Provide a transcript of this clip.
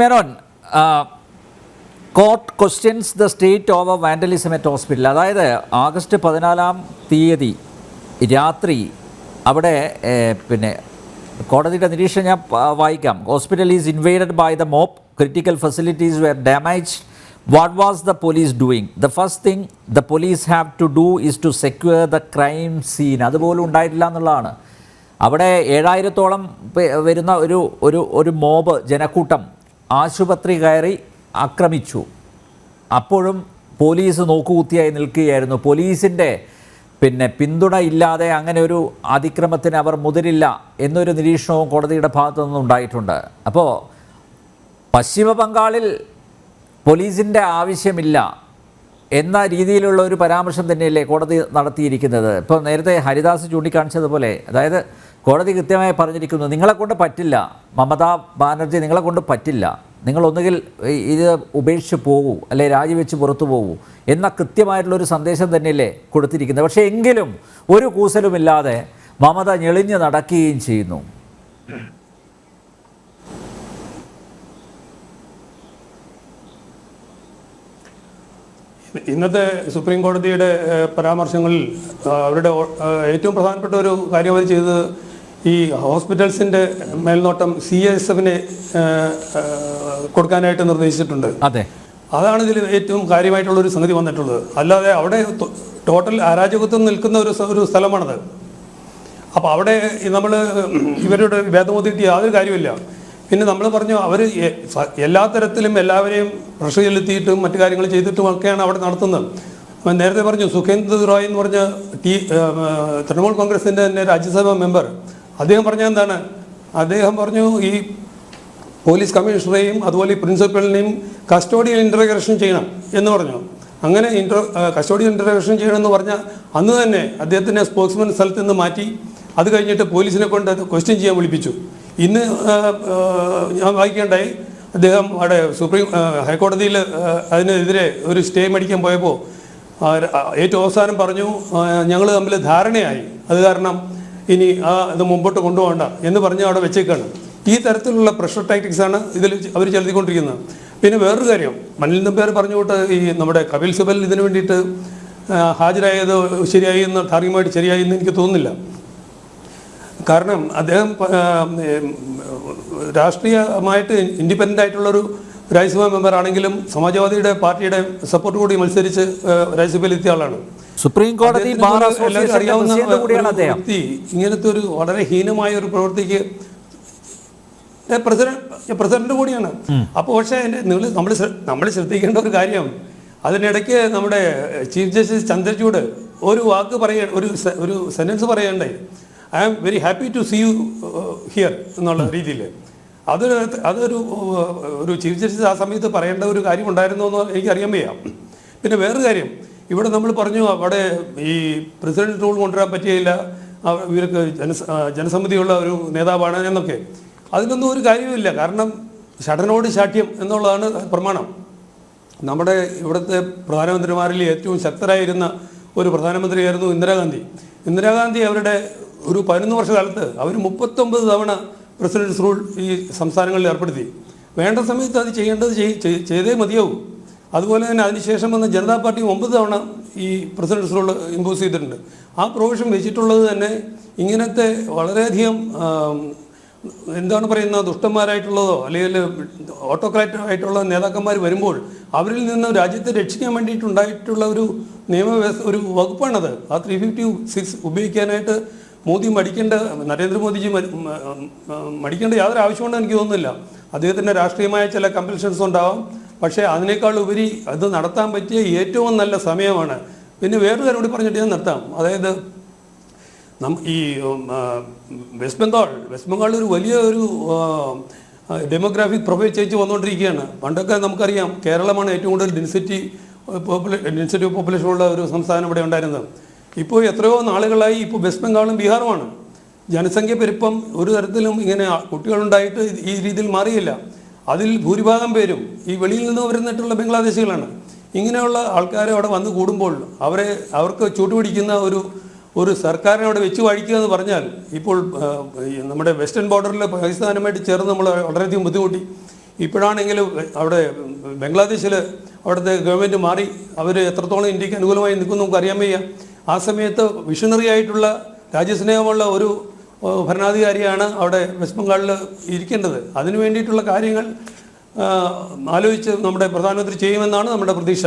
Menon court questions the state over vandalism at hospital അതായത് August പതിനാലാം തീയതി രാത്രി അവിടെ പിന്നെ കോടതിയുടെ നിരീക്ഷണം ഞാൻ വായിക്കാം. Hospital is invaded by the mob critical facilities were damage what was the police doing the first thing the police have to do is to secure the crime scene അതുപോലും ഉണ്ടായിട്ടില്ല എന്നുള്ളതാണ്. അവിടെ ഏഴായിരത്തോളം വരുന്ന ഒരു ഒരു ഒരു മോബ് ജനക്കൂട്ടം ആശുപത്രി കയറി ആക്രമിച്ചു. അപ്പോഴും പോലീസ് നോക്കുകുത്തിയായി നിൽക്കുകയായിരുന്നു. പോലീസിന്റെ പിന്നെ പിന്തുണ ഇല്ലാതെ അങ്ങനെ ഒരു അതിക്രമത്തിന് അവർ മുതിരില്ല എന്നൊരു നിരീക്ഷണവും കോടതിയുടെ ഭാഗത്തു നിന്നുണ്ടായിട്ടുണ്ട് അപ്പോൾ പശ്ചിമ ബംഗാളിൽ പോലീസിന്റെ ആവശ്യമില്ല എന്ന രീതിയിലുള്ള ഒരു പരാമർശം തന്നെയല്ലേ കോടതി നടത്തിയിരിക്കുന്നത്. ഇപ്പോൾ നേരത്തെ ഹരിദാസ് ചൂണ്ടിക്കാണിച്ചതുപോലെ അതായത് കോടതി കൃത്യമായി പറഞ്ഞിരിക്കുന്നു നിങ്ങളെ കൊണ്ട് പറ്റില്ല. മമതാ ബാനർജി നിങ്ങളെ കൊണ്ട് പറ്റില്ല. നിങ്ങൾ ഒന്നുകിൽ ഇത് ഉപേക്ഷിച്ച് പോകൂ അല്ലെ രാജിവെച്ച് പുറത്തു പോകൂ എന്ന കൃത്യമായിട്ടുള്ളൊരു സന്ദേശം തന്നെയല്ലേ കൊടുത്തിരിക്കുന്നത്. പക്ഷേ എങ്കിലും ഒരു കൂസലുമില്ലാതെ മമത ഞെളിഞ്ഞ് നടക്കുകയും ചെയ്യുന്നു. ഇന്നത്തെ സുപ്രീം കോടതിയുടെ പരാമർശങ്ങളിൽ അവരുടെ ഏറ്റവും പ്രധാനപ്പെട്ട ഒരു കാര്യം അവർ ചെയ്തത് ഈ ഹോസ്പിറ്റൽസിന്റെ മേൽനോട്ടം സി എസ് എഫിനെ കൊടുക്കാനായിട്ട് നിർദ്ദേശിച്ചിട്ടുണ്ട്. അതെ. അതാണ് ഇതിൽ ഏറ്റവും കാര്യമായിട്ടുള്ള ഒരു സംഗതി വന്നിട്ടുള്ളത്. അല്ലാതെ അവിടെ ടോട്ടൽ അരാജകത്വം നിൽക്കുന്ന ഒരു ഒരു സ്ഥലമാണത്. അപ്പോൾ അവിടെ നമ്മൾ ഇവരുടെ ഭേദമൊത്തിയിട്ട് യാതൊരു കാര്യമില്ല പിന്നെ നമ്മൾ പറഞ്ഞു അവർ എല്ലാ തരത്തിലും എല്ലാവരെയും പ്രഷർ ചെലുത്തിയിട്ടും മറ്റു കാര്യങ്ങൾ ചെയ്തിട്ടും ഒക്കെയാണ് അവിടെ നടത്തുന്നത്. അപ്പം നേരത്തെ പറഞ്ഞു സുഖേന്ദ്ര റോയ് എന്ന് പറഞ്ഞ ടി തൃണമൂൽ കോൺഗ്രസിന്റെ തന്നെ രാജ്യസഭാ മെമ്പർ അദ്ദേഹം പറഞ്ഞ എന്താണ്? അദ്ദേഹം പറഞ്ഞു ഈ പോലീസ് കമ്മീഷണറെയും അതുപോലെ ഈ പ്രിൻസിപ്പലിനെയും കസ്റ്റോഡിയൽ ഇന്റർഗ്രേഷൻ ചെയ്യണം എന്ന് പറഞ്ഞു. അങ്ങനെ ഇന്റർ കസ്റ്റോഡിയൽ ഇന്റർഗ്രേഷൻ ചെയ്യണമെന്ന് പറഞ്ഞാൽ അന്ന് തന്നെ അദ്ദേഹത്തിനെ സ്പോക്സ്മാൻ സ്ഥലത്ത് നിന്ന് മാറ്റി. അത് കഴിഞ്ഞിട്ട് പോലീസിനെ കൊണ്ട് ക്വസ്റ്റ്യൻ ചെയ്യാൻ വിളിപ്പിച്ചു. ഇന്ന് ഞാൻ വായിക്കേണ്ടായി. അദ്ദേഹം അവിടെ സുപ്രീം ഹൈക്കോടതിയിൽ അതിനെതിരെ ഒരു സ്റ്റേ മേടിക്കാൻ പോയപ്പോൾ ഏറ്റവും അവസാനം പറഞ്ഞു ഞങ്ങൾ തമ്മിൽ ധാരണയായി. അത് കാരണം ഇനി ആ ഇത് മുമ്പോട്ട് കൊണ്ടുപോകണ്ട എന്ന് പറഞ്ഞ് അവിടെ വെച്ചേക്കാണ്. ഈ തരത്തിലുള്ള പ്രഷർ ടാക്ടിക്സ് ആണ് ഇതിൽ അവർ ചെലുത്തിക്കൊണ്ടിരിക്കുന്നത്. പിന്നെ വേറൊരു കാര്യം മനിൽ നമ്പ്യാർ പറഞ്ഞുകൊണ്ട് ഈ നമ്മുടെ കപിൽ സിബൽ ഇതിനു വേണ്ടിയിട്ട് ഹാജരായത് ശരിയായി എന്ന് ധാർമ്മികമായിട്ട് ശരിയായി എന്ന് എനിക്ക് തോന്നുന്നില്ല. കാരണം അദ്ദേഹം രാഷ്ട്രീയമായിട്ട് ഇൻഡിപെൻഡന്റ് ആയിട്ടുള്ളൊരു രാജ്യസഭാ മെമ്പർ ആണെങ്കിലും സമാജ്വാദിയുടെ പാർട്ടിയുടെ സപ്പോർട്ട് കൂടി മത്സരിച്ച് രാജ്യസഭയിൽ എത്തിയ ആളാണ്. സുപ്രീം കോടതി ബാർ അസോസിയേഷൻ കൂടിയാണ് അദ്ദേഹം. ഇങ്ങനത്തെ ഒരു വളരെ ഹീനമായ ഒരു പ്രവൃത്തിക്ക് പ്രസിഡന്റ് പ്രസിഡന്റ് കൂടിയാണ്. അപ്പോൾ പക്ഷേ നിങ്ങൾ നമ്മൾ നമ്മൾ ശ്രദ്ധിക്കേണ്ട ഒരു കാര്യം അതിനിടയ്ക്ക് നമ്മുടെ ചീഫ് ജസ്റ്റിസ് ചന്ദ്രചൂഡ് ഒരു വാക്ക് പറയ ഒരു ഒരു സെന്റൻസ് പറയണ്ടേ? I am very happy to see you here എന്നുള്ള രീതിയിൽ. അതൊരു അതൊരു ഒരു ചീഫ് ജസ്റ്റിസ് ആ സമയത്ത് പറയേണ്ട ഒരു കാര്യം ഉണ്ടായിരുന്നു എന്ന് എനിക്കറിയാൻ വയ്യ. പിന്നെ വേറൊരു കാര്യം ഇവിടെ നമ്മൾ പറഞ്ഞു അവിടെ ഈ പ്രസിഡന്റ് റൂൾ കൊണ്ടുവരാൻ പറ്റിയില്ല ഇവർക്ക് ജനസ ജനസമ്മതിയുള്ള ഒരു നേതാവാണ് എന്നൊക്കെ. അതിനൊന്നും ഒരു കാര്യവുമില്ല. കാരണം ഷടനോട് ശാഠ്യം എന്നുള്ളതാണ് പ്രമാണം. നമ്മുടെ ഇവിടുത്തെ പ്രധാനമന്ത്രിമാരിൽ ഏറ്റവും ശക്തരായിരുന്ന ഒരു പ്രധാനമന്ത്രിയായിരുന്നു ഇന്ദിരാഗാന്ധി. ഇന്ദിരാഗാന്ധി അവരുടെ ഒരു പതിനൊന്ന് വർഷകാലത്ത് അവർ മുപ്പത്തൊമ്പത് തവണ പ്രസിഡൻസ് റൂൾ ഈ സംസ്ഥാനങ്ങളിൽ ഏർപ്പെടുത്തി. വേണ്ട സമയത്ത് അത് ചെയ്യേണ്ടത് ചെയ്- ചെയ്- ചെയ്തേ മതിയാവും. അതുപോലെ തന്നെ അതിനുശേഷം വന്ന ജനതാ പാർട്ടി ഒമ്പത് തവണ ഈ പ്രസിഡൻസ് റോൾ ഇമ്പോസ് ചെയ്തിട്ടുണ്ട്. ആ പ്രൊവിഷൻ വെച്ചിട്ടുള്ളത് തന്നെ ഇങ്ങനത്തെ വളരെയധികം എന്താണ് പറയുന്നത് ദുഷ്ടന്മാരായിട്ടുള്ളതോ അല്ലെങ്കിൽ ഓട്ടോക്രാറ്റ് ആയിട്ടുള്ള നേതാക്കന്മാർ വരുമ്പോൾ അവരിൽ നിന്ന് രാജ്യത്തെ രക്ഷിക്കാൻ വേണ്ടിയിട്ടുണ്ടായിട്ടുള്ള ഒരു നിയമവ്യവസ്ഥ ഒരു വകുപ്പാണത്. ആ ത്രീ ഫിഫ്റ്റി സിക്സ് ഉപയോഗിക്കാനായിട്ട് മോദി മടിക്കേണ്ട നരേന്ദ്രമോദിജി മടിക്കേണ്ട യാതൊരു ആവശ്യമുണ്ടെന്ന് എനിക്ക് തോന്നുന്നില്ല. അദ്ദേഹത്തിന്റെ രാഷ്ട്രീയമായ ചില കമ്പൽഷൻസ് ഉണ്ടാവാം. പക്ഷേ അതിനേക്കാൾ ഉപരി അത് നടത്താൻ പറ്റിയ ഏറ്റവും നല്ല സമയമാണ്. പിന്നെ വേറൊരു കാര്യം കൂടി പറഞ്ഞിട്ട് ഞാൻ നിർത്താം. അതായത് നം ഈ വെസ്റ്റ് ബംഗാൾ വെസ്റ്റ് ബംഗാൾ ഒരു വലിയ ഒരു ഡെമോഗ്രാഫിക് പ്രൊഫൈൽ ചേച്ച് വന്നുകൊണ്ടിരിക്കുകയാണ്. പണ്ടൊക്കെ നമുക്കറിയാം കേരളമാണ് ഏറ്റവും കൂടുതൽ ഡെൻസിറ്റി പോപ്പുലേ ഡെൻസിറ്റി പോപ്പുലേഷൻ ഉള്ള ഒരു സംസ്ഥാനം ഇവിടെ ഉണ്ടായിരുന്നത്. ഇപ്പോൾ എത്രയോ നാളുകളായി ഇപ്പോൾ വെസ്റ്റ് ബംഗാളും ബീഹാറുമാണ്. ജനസംഖ്യ പെരുപ്പം ഒരു തരത്തിലും ഇങ്ങനെ കുട്ടികളുണ്ടായിട്ട് ഈ രീതിയിൽ മാറിയില്ല. അതിൽ ഭൂരിഭാഗം പേരും ഈ വെളിയിൽ നിന്ന് വരുന്നിട്ടുള്ള ബംഗ്ലാദേശികളാണ്. ഇങ്ങനെയുള്ള ആൾക്കാരെ അവിടെ വന്ന് കൂടുമ്പോൾ അവരെ അവർക്ക് ചൂട്ടുപിടിക്കുന്ന ഒരു ഒരു സർക്കാരിനെ അവിടെ വെച്ച് വഴിക്കുക എന്ന് പറഞ്ഞാൽ ഇപ്പോൾ നമ്മുടെ വെസ്റ്റേൺ ബോർഡറിൽ പാകിസ്ഥാനുമായിട്ട് ചേർന്ന് നമ്മൾ വളരെയധികം ബുദ്ധിമുട്ടി. ഇപ്പോഴാണെങ്കിലും അവിടെ ബംഗ്ലാദേശിൽ അവിടുത്തെ ഗവൺമെന്റ് മാറി. അവർ എത്രത്തോളം ഇന്ത്യയ്ക്ക് അനുകൂലമായി നിൽക്കുന്നു നമുക്ക് അറിയാൻ വയ്യ. ആ സമയത്ത് വിഷണറി ആയിട്ടുള്ള രാജ്യസ്നേഹമുള്ള ഒരു ഭരണാധികാരിയാണ് അവിടെ വെസ്റ്റ് ബംഗാളിൽ ഇരിക്കേണ്ടത്. അതിനു വേണ്ടിയിട്ടുള്ള കാര്യങ്ങൾ ആലോചിച്ച് നമ്മുടെ പ്രധാനമന്ത്രി ചെയ്യുമെന്നാണ് നമ്മുടെ പ്രതീക്ഷ.